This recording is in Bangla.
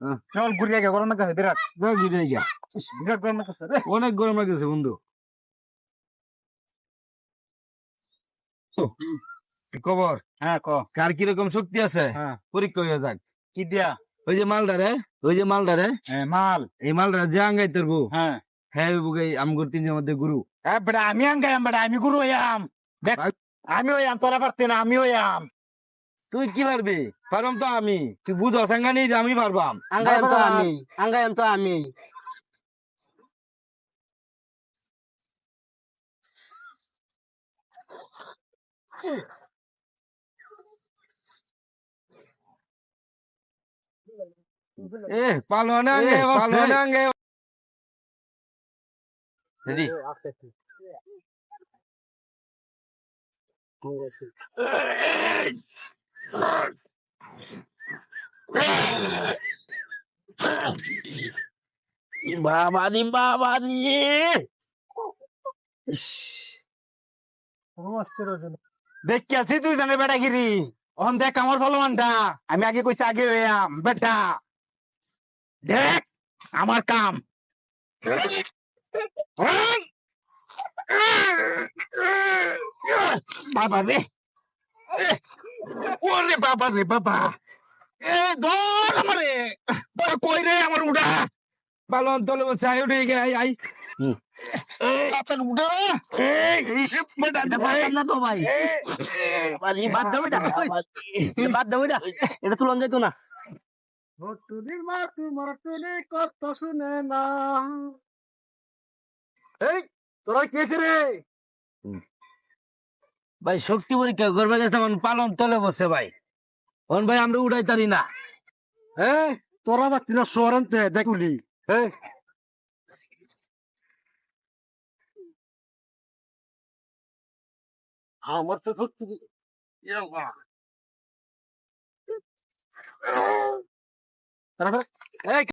হ্যাঁ। ঘুরিয়ে গে গরম বিরাট। বিরাট গরম রে। অনেক গরম লাগতেছে বন্ধু। খবর? হ্যাঁ ক। কার কীরকম শক্তি আছে? হ্যাঁ। পরীক্ষা হয়ে যাক। কি দিয়া? ওই যে মালদারে ওই যে মালদারে হ্যাঁ মাল। এই মালদারে যে আঙ্গাই তোর হ্যাঁ। হ্যাঁ বুকে আমগুর তিনজনের মধ্যে গুরু। বেটা আমি আঙ্গায়াম বেটা আমি গুরু হইয়াম দেখ আমি হইয়াম তোরা পারতে না আমি। হইয়াম তুই কি পারবি? পারম তো আমি। তুই বুঝ অসাঙ্গানি আমি পারবাম। আঙ্গায়াম তো আমি। আঙ্গায়াম তো আমি। এ পালো না গে পালো না গে রেডি বাবা রে বাবা রে দেখ কি আছিস তুই জানে বেটা গিরি অন দেখ আমার ফলমানটা আমি আগে কইছি আগে হইয়াম বেটা। দেখ আমার কাম। বাবা রে ওরে বাবা রে বাবা এ দর আমারে বড় কই রে আমার উড়া পালো তলে বসে আই উঠে গে আই আই আপনার উড়া এই বেটা এটা না তো ভাই বাদ দাও বাদ দাও এটা এটা তুলন যাইতো না ভট্টুরির মা তোমার তুলে কত শুনে না এই তোরা কেছে রে ভাই শক্তি পরীক্ষা করবে তখন পালন তলে বসে ভাই। অন ভাই আমরা উড়াই তারি না। এই তোরা বা কিনা শহরান্তে দেখলি এই আমার তো বাবা এই